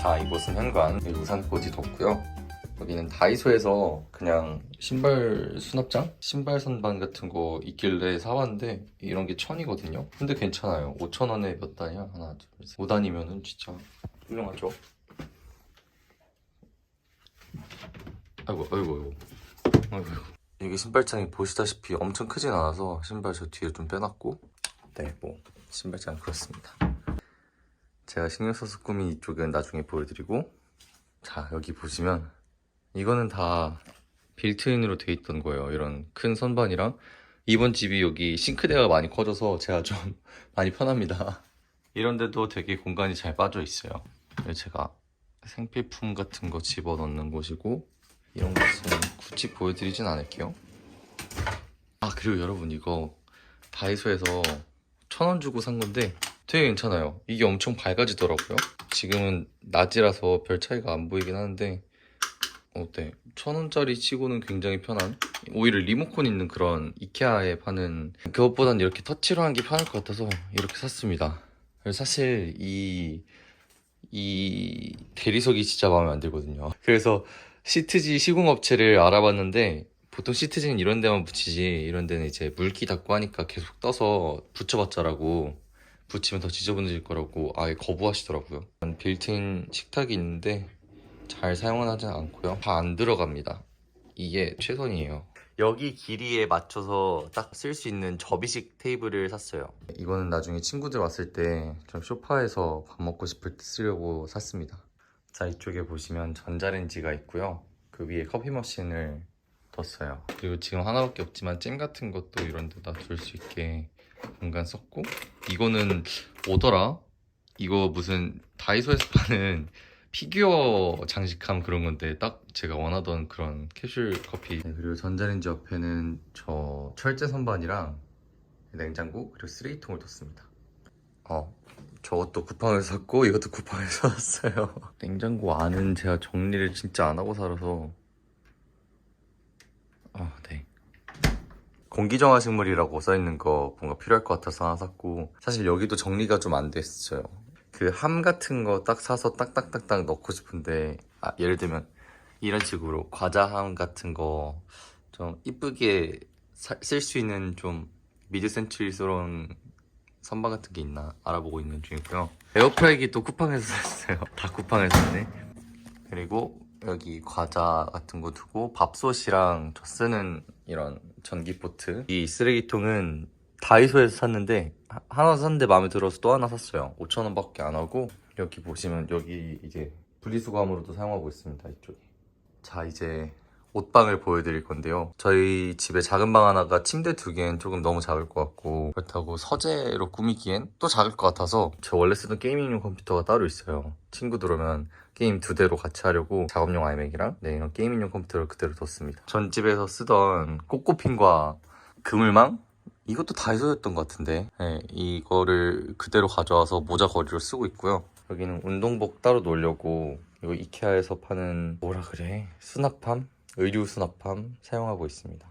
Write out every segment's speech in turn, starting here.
자 이곳은 현관 우산꽂이 뒀고요. 여기는 다이소에서 그냥 신발 수납장? 신발 선반 같은 거 있길래 사왔는데 이런 게 천이거든요. 근데 괜찮아요. 5천원에 몇 단이야? 하나 둘셋. 5단이면은 진짜 훌륭하죠? 아이고 아이고 아이고. 아이고. 이게 신발장이 보시다시피 엄청 크진 않아서 신발 저 뒤에 좀 빼놨고. 네 뭐 신발장 그렇습니다 제가 신경 써서 꾸민 이쪽은 나중에 보여드리고 자 여기 보시면 이거는 다 빌트인으로 돼 있던 거예요. 이런 큰 선반이랑. 이번 집이 여기 싱크대가 많이 커져서 제가 좀 많이 편합니다. 이런데도 되게 공간이 잘 빠져 있어요. 제가 생필품 같은 거 집어넣는 곳이고 이런 것은 굳이 보여드리진 않을게요. 아 그리고 여러분 이거 다이소에서 천 원 주고 산 건데 되게 괜찮아요. 이게 엄청 밝아지더라고요. 지금은 낮이라서 별 차이가 안 보이긴 하는데 어때? 천 원짜리 치고는 굉장히 편한 오히려 리모컨 있는 그런 이케아에 파는 그것보단 이렇게 터치로 하는 게 편할 것 같아서 이렇게 샀습니다. 사실 이, 이 대리석이 진짜 마음에 안 들거든요. 그래서 시트지 시공업체를 알아봤는데 보통 시트지는 이런 데만 붙이지 이런 데는 이제 물기 닿고 하니까 계속 떠서 붙여봤자라고 붙이면 더 지저분해질 거라고 아예 거부하시더라고요. 빌트인 식탁이 있는데 잘 사용은 하지 않고요. 다 안 들어갑니다. 이게 최선이에요. 여기 길이에 맞춰서 딱 쓸 수 있는 접이식 테이블을 샀어요. 이거는 나중에 친구들 왔을 때 좀 소파에서 밥 먹고 싶을 때 쓰려고 샀습니다. 자 이쪽에 보시면 전자레인지가 있고요. 그 위에 커피 머신을 뒀어요. 그리고 지금 하나밖에 없지만 잼 같은 것도 이런 데다 둘 수 있게 공간 썼고 이거는 뭐더라? 이거 무슨 다이소에서 파는 피규어 장식함 그런 건데 딱 제가 원하던 그런 캐슐 커피 네, 그리고 전자레인지 옆에는 저 철제 선반이랑 냉장고 그리고 쓰레기통을 뒀습니다 어 저것도 쿠팡에서 샀고 이것도 쿠팡에서 샀어요 냉장고 안은 제가 정리를 진짜 안 하고 살아서 아, 네. 공기정화 식물이라고 써있는 거 뭔가 필요할 것 같아서 하나 샀고 사실 여기도 정리가 좀 안 됐어요. 그 함 같은 거 딱 사서 딱딱딱딱 넣고 싶은데 아, 예를 들면 이런 식으로 과자함 같은 거 좀 이쁘게 쓸 수 있는 좀 미드 센츄리스러운 선반 같은 게 있나 알아보고 있는 중이고요. 에어프라이기 또 쿠팡에서 샀어요. 다 쿠팡에서 샀네. 그리고 여기 과자 같은 거 두고 밥솥이랑 저 쓰는 이런 전기포트. 이 쓰레기통은 다이소에서 샀는데 하- 하나 샀는데 마음에 들어서 또 하나 샀어요. 5천원 밖에 안 하고 여기 보시면 여기 이제 분리수거함으로도 사용하고 있습니다 이쪽에. 자 이제 옷방을 보여드릴 건데요. 저희 집에 작은 방 하나가 침대 두 개는 조금 너무 작을 것 같고 그렇다고 서재로 꾸미기엔 또 작을 것 같아서 저 원래 쓰던 게이밍용 컴퓨터가 따로 있어요. 친구들 오면 게임 두 대로 같이 하려고 작업용 아이맥이랑 네, 이런 게이밍용 컴퓨터를 그대로 뒀습니다. 전 집에서 쓰던 꼬꼬핀과 그물망? 이것도 다이소였던 것 같은데 네, 이거를 그대로 가져와서 모자 거리로 쓰고 있고요. 여기는 운동복 따로 놓으려고 이거 이케아에서 파는 뭐라 그래? 수납함 의류 수납함 사용하고 있습니다.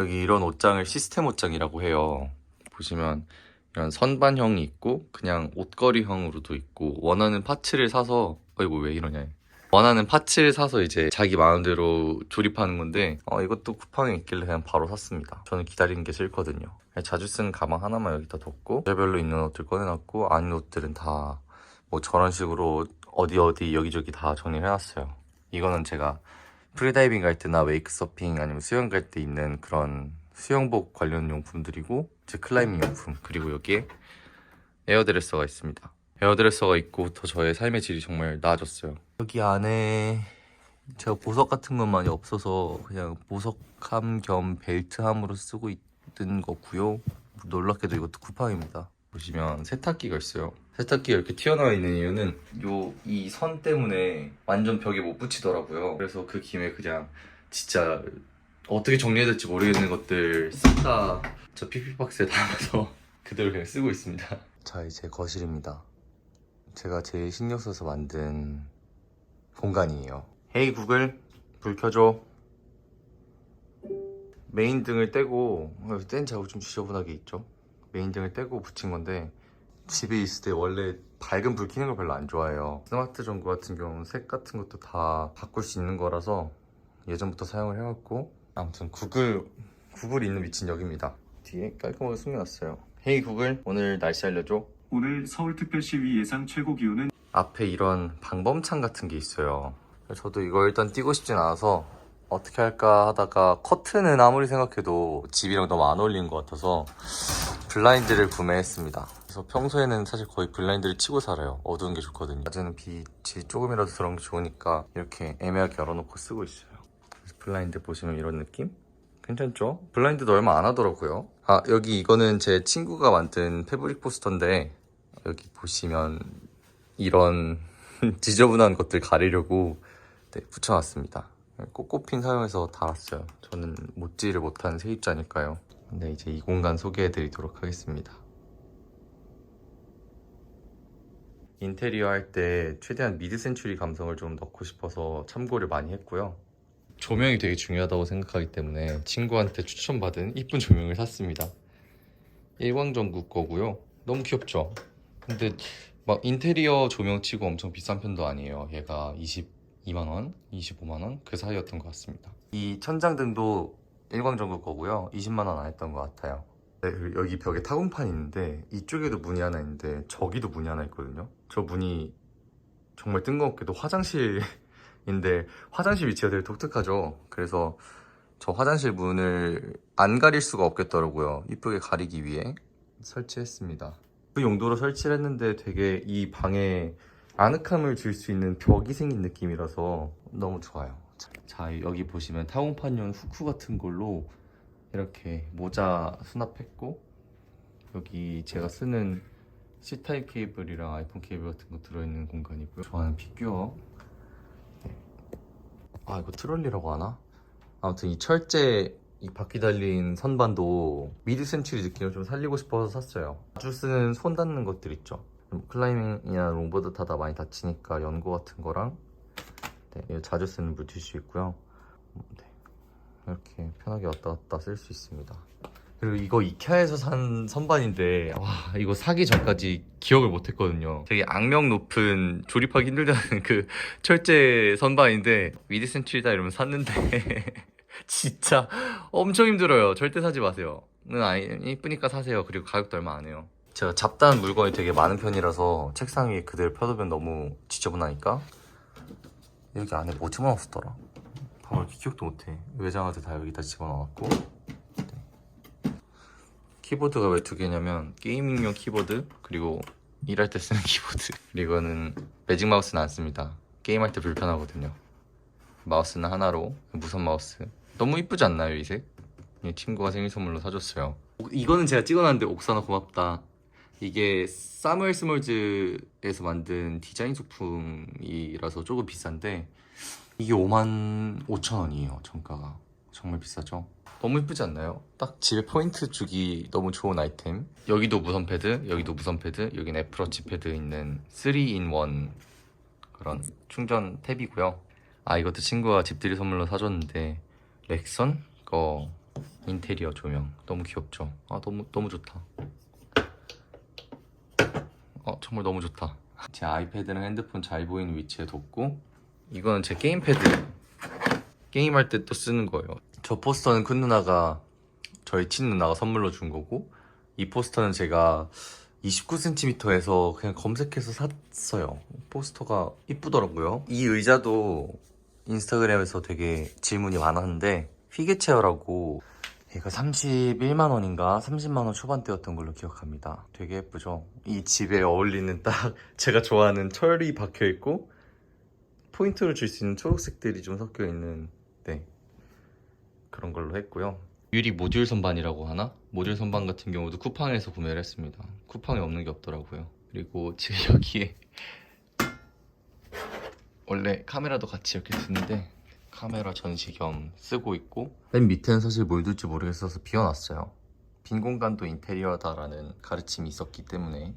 여기 이런 옷장을 시스템 옷장이라고 해요. 보시면 이런 선반형이 있고 그냥 옷걸이형으로도 있고 원하는 파츠를 사서 어이구 왜 이러냐 원하는 파츠를 사서 이제 자기 마음대로 조립하는 건데 어, 이것도 쿠팡에 있길래 그냥 바로 샀습니다 저는 기다리는 게 싫거든요 자주 쓰는 가방 하나만 여기다 뒀고 계절별로 있는 옷들 꺼내놨고 아닌 옷들은 다 뭐 저런 식으로 어디 어디 여기저기 다 정리를 해놨어요 이거는 제가 프리다이빙 갈 때나 웨이크 서핑 아니면 수영 갈 때 입는 그런 수영복 관련 용품들이고 제 클라이밍 용품 그리고 여기에 에어드레서가 있습니다. 에어드레서가 있고부터 저의 삶의 질이 정말 나아졌어요. 여기 안에 제가 보석 같은 건 많이 없어서 그냥 보석함 겸 벨트함으로 쓰고 있는 거고요. 놀랍게도 이것도 쿠팡입니다 보시면 세탁기가 있어요 세탁기가 이렇게 튀어나와 있는 이유는 요 이 선 때문에 완전 벽에 못 붙이더라고요 그래서 그 김에 그냥 진짜 어떻게 정리해야 될지 모르겠는 것들 싹 다저 피피박스에 담아서 그대로 그냥 쓰고 있습니다. 자 이제 거실입니다. 제가 제일 신경 써서 만든 공간이에요. 헤이 구글 불 켜줘. 메인 등을 떼고 어, 뗀 자국 좀 지저분하게 있죠. 메인 등을 떼고 붙인 건데 집에 있을 때 원래 밝은 불 켜는 걸 별로 안 좋아해요. 스마트 전구 같은 경우는 색 같은 것도 다 바꿀 수 있는 거라서 예전부터 사용을 해왔고 아무튼 구글 구글이 있는 위치는 여기입니다. 뒤에 깔끔하게 숨겨놨어요. 헤이 구글 오늘 날씨 알려줘. 오늘 서울특별시위 예상 최고 기온은 앞에 이런 방범창 같은 게 있어요. 저도 이거 일단 띄고 싶진 않아서 어떻게 할까 하다가 커튼은 아무리 생각해도 집이랑 너무 안 어울리는 것 같아서 블라인드를 구매했습니다. 그래서 평소에는 사실 거의 블라인드를 치고 살아요. 어두운 게 좋거든요. 낮에는 빛이 조금이라도 들어오는 게 좋으니까 이렇게 애매하게 열어놓고 쓰고 있어요. 그래서 블라인드 보시면 이런 느낌? 괜찮죠? 블라인드도 얼마 안 하더라고요. 아, 여기 이거는 제 친구가 만든 패브릭 포스터인데 여기 보시면 이런 지저분한 것들 가리려고 네, 붙여놨습니다. 꽃꽃핀 사용해서 달았어요. 저는 못지를 못한 세입자니까요. 근데 이제 이 공간 소개해 드리도록 하겠습니다. 인테리어 할 때 최대한 미드 센츄리 감성을 좀 넣고 싶어서 참고를 많이 했고요. 조명이 되게 중요하다고 생각하기 때문에 친구한테 추천받은 이쁜 조명을 샀습니다. 일광전구 거고요. 너무 귀엽죠? 근데 막 인테리어 조명 치고 엄청 비싼 편도 아니에요. 얘가 22만 원, 25만 원 그 사이였던 것 같습니다. 이 천장등도 일광 전구 거고요. 20만 원 안 했던 것 같아요. 네, 여기 벽에 타공판이 있는데 이쪽에도 문이 하나 있는데 저기도 문이 하나 있거든요. 저 문이 정말 뜬금없게도 화장실인데 화장실 위치가 되게 독특하죠. 그래서 저 화장실 문을 안 가릴 수가 없겠더라고요. 이쁘게 가리기 위해 설치했습니다. 그 용도로 설치를 했는데 되게 이 방에 아늑함을 줄 수 있는 벽이 생긴 느낌이라서 너무 좋아요. 자, 자, 여기 보시면 타공판용 후크 같은 걸로 이렇게 모자 수납했고 여기 제가 쓰는 C타입 케이블이랑 아이폰 케이블 같은 거 들어있는 공간이고요. 좋아하는 피규어. 네. 아 이거 트롤리라고 하나? 아무튼 이 철제 이 바퀴 달린 선반도 미드 센츄리 느낌을 좀 살리고 싶어서 샀어요. 자주 쓰는 손 닿는 것들 있죠. 클라이밍이나 롱보드 타다 많이 다치니까 연고 같은 거랑 네, 자주 쓰는 물티슈 있고요. 네, 이렇게 편하게 왔다 갔다 쓸 수 있습니다. 그리고 이거 이케아에서 산 선반인데 와 이거 사기 전까지 기억을 못했거든요. 되게 악명 높은 조립하기 힘들다는 그 철제 선반인데 미드 센츄리다 이러면 샀는데 진짜 엄청 힘들어요. 절대 사지 마세요. 는 아니 이쁘니까 사세요. 그리고 가격도 얼마 안 해요. 제가 잡다한 물건이 되게 많은 편이라서 책상 위에 그대로 펴두면 너무 지저분하니까 여기 안에 뭐 집어넣었더라? 이렇게 기억도 못해. 외장하드 다 여기다 집어넣었고 네. 키보드가 왜 두 개냐면 게이밍용 키보드 그리고 일할 때 쓰는 키보드 그리고 이거는 매직 마우스는 안 씁니다. 게임할 때 불편하거든요. 마우스는 하나로 무선 마우스 너무 이쁘지 않나요 이 색? 이 친구가 생일 선물로 사줬어요 이거는 제가 찍어놨는데 옥사나 고맙다 이게 사무엘 스몰즈에서 만든 디자인 소품이라서 조금 비싼데 이게 5만 5천 원이에요 정가가. 정말 비싸죠? 너무 이쁘지 않나요? 딱 집에 포인트 주기 너무 좋은 아이템. 여기도 무선 패드 여기도 무선 패드 여기는 애플워치 패드 있는 3in1 그런 충전 탭이고요. 아 이것도 친구가 집들이 선물로 사줬는데 렉선? 거 인테리어 조명. 너무 귀엽죠? 아 너무 너무 좋다. 어 정말 너무 좋다 제 아이패드랑 핸드폰 잘 보이는 위치에 뒀고 이거는 제 게임패드 게임할 때 또 쓰는 거예요 저 포스터는 큰 누나가 저희 친 누나가 선물로 준 거고 이 포스터는 제가 29cm에서 그냥 검색해서 샀어요. 포스터가 이쁘더라고요. 이 의자도 인스타그램에서 되게 질문이 많았는데 피게 체어라고 얘가 31만 원인가 30만 원 초반대였던 걸로 기억합니다. 되게 예쁘죠? 이 집에 어울리는 딱 제가 좋아하는 철이 박혀 있고 포인트를 줄 수 있는 초록색들이 좀 섞여 있는 네 그런 걸로 했고요. 유리 모듈 선반이라고 하나? 모듈 선반 같은 경우도 쿠팡에서 구매를 했습니다. 쿠팡에 없는 게 없더라고요. 그리고 지금 여기에 원래 카메라도 같이 이렇게 쓰는데 카메라 전시 겸 쓰고 있고 맨 밑에는 사실 뭘 둘지 모르겠어서 비워놨어요. 빈 공간도 인테리어다라는 가르침이 있었기 때문에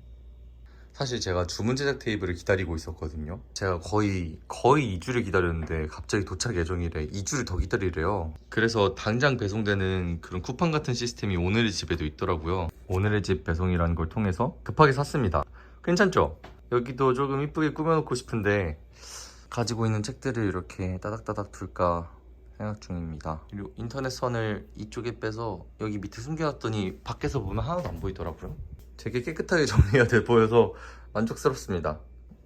사실 제가 주문 제작 테이블을 기다리고 있었거든요. 제가 거의 거의 2주를 기다렸는데 갑자기 도착 예정이래. 2주를 더 기다리래요. 그래서 당장 배송되는 그런 쿠팡 같은 시스템이 오늘의 집에도 있더라고요. 오늘의 집 배송이라는 걸 통해서 급하게 샀습니다. 괜찮죠? 여기도 조금 이쁘게 꾸며놓고 싶은데 가지고 있는 책들을 이렇게 따닥따닥 둘까 생각 중입니다. 그리고 인터넷 선을 이쪽에 빼서 여기 밑에 숨겨놨더니 밖에서 보면 하나도 안 보이더라고요. 되게 깨끗하게 정리가 돼 보여서 만족스럽습니다.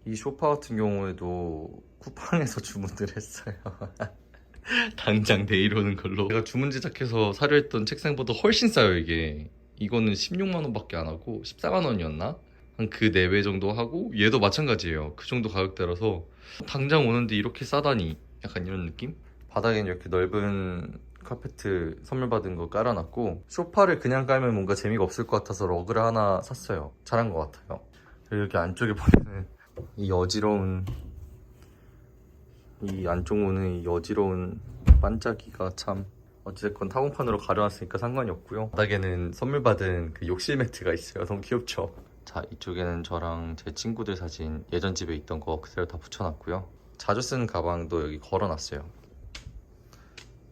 이 소파 같은 경우에도 쿠팡에서 주문을 했어요. 당장 내일 오는 걸로. 제가 주문 제작해서 사려 했던 책상보다 훨씬 싸요 이게. 이거는 16만 원밖에 안 하고 14만 원이었나? 한그 내외 정도 하고 얘도 마찬가지예요. 그 정도 가격대라서 당장 오는데 이렇게 싸다니 약간 이런 느낌? 바닥엔 이렇게 넓은 카페트 선물 받은 거 깔아놨고 소파를 그냥 깔면 뭔가 재미가 없을 것 같아서 러그를 하나 샀어요. 잘한 것 같아요. 그리고 여기 안쪽에 보면은 이 어지러운 이 안쪽 문의 이 어지러운 반짝이가 참 어찌됐건 타공판으로 가려놨으니까 상관이 없고요. 바닥에는 선물 받은 그 욕실 매트가 있어요. 너무 귀엽죠? 자 이쪽에는 저랑 제 친구들 사진 예전 집에 있던 거 그대로 다 붙여놨고요. 자주 쓰는 가방도 여기 걸어놨어요.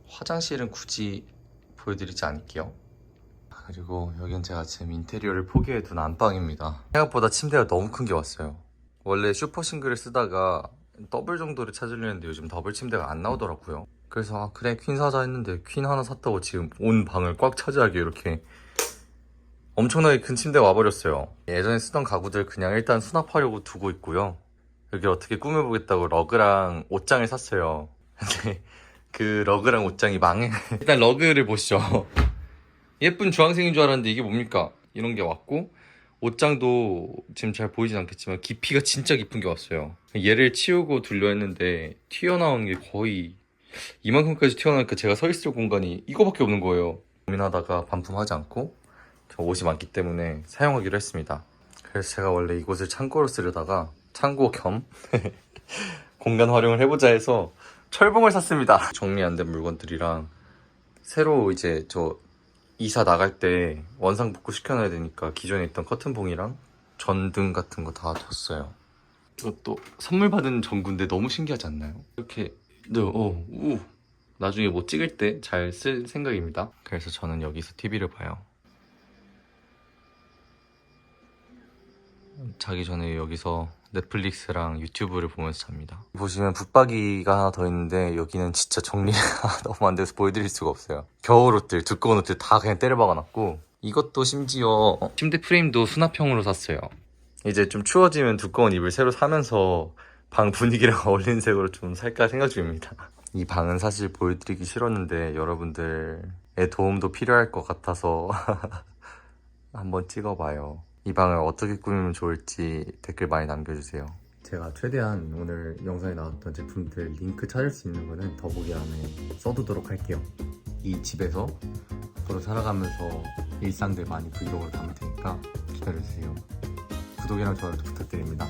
화장실은 굳이 보여드리지 않을게요. 그리고 여긴 제가 지금 인테리어를 포기해둔 안방입니다. 생각보다 침대가 너무 큰 게 왔어요. 원래 슈퍼 싱글을 쓰다가 더블 정도를 찾으려는데 요즘 더블 침대가 안 나오더라고요. 그래서 아, 그래 퀸 사자 했는데 퀸 하나 샀다고 지금 온 방을 꽉 차지하게 이렇게 엄청나게 큰 침대가 와버렸어요. 예전에 쓰던 가구들 그냥 일단 수납하려고 두고 있고요. 여기 어떻게 꾸며보겠다고 러그랑 옷장을 샀어요. 근데 그 러그랑 옷장이 망해. 일단 러그를 보시죠. 예쁜 주황색인 줄 알았는데 이게 뭡니까? 이런 게 왔고 옷장도 지금 잘 보이진 않겠지만 깊이가 진짜 깊은 게 왔어요. 얘를 치우고 둘려 했는데 튀어나온 게 거의 이만큼까지 튀어나오니까 제가 서 있을 공간이 이거밖에 없는 거예요. 고민하다가 반품하지 않고 저 옷이 많기 때문에 사용하기로 했습니다. 그래서 제가 원래 이곳을 창고로 쓰려다가 창고 겸 공간 활용을 해보자 해서 철봉을 샀습니다. 정리 안 된 물건들이랑 새로 이제 저 이사 나갈 때 원상 복구 시켜놔야 되니까 기존에 있던 커튼봉이랑 전등 같은 거 다 뒀어요. 이것도 선물 받은 전구인데 너무 신기하지 않나요? 이렇게 네, 어, 우. 나중에 뭐 찍을 때 잘 쓸 생각입니다. 그래서 저는 여기서 TV를 봐요. 자기 전에 여기서 넷플릭스랑 유튜브를 보면서 잡니다. 보시면 붙박이가 하나 더 있는데 여기는 진짜 정리가 너무 안 돼서 보여드릴 수가 없어요. 겨울 옷들, 두꺼운 옷들 다 그냥 때려 박아놨고 이것도 심지어 침대 프레임도 수납형으로 샀어요. 이제 좀 추워지면 두꺼운 이불 새로 사면서 방 분위기랑 어울리는 색으로 좀 살까 생각 중입니다. 이 방은 사실 보여드리기 싫었는데 여러분들의 도움도 필요할 것 같아서 한번 찍어봐요. 이 방을 어떻게 꾸미면 좋을지 댓글 많이 남겨주세요. 제가 최대한 오늘 영상에 나왔던 제품들 링크 찾을 수 있는 거는 더보기란에 써두도록 할게요. 이 집에서 앞으로 살아가면서 일상들 많이 브이로그로 담을 테니까 기다려주세요. 구독이랑 좋아요도 부탁드립니다.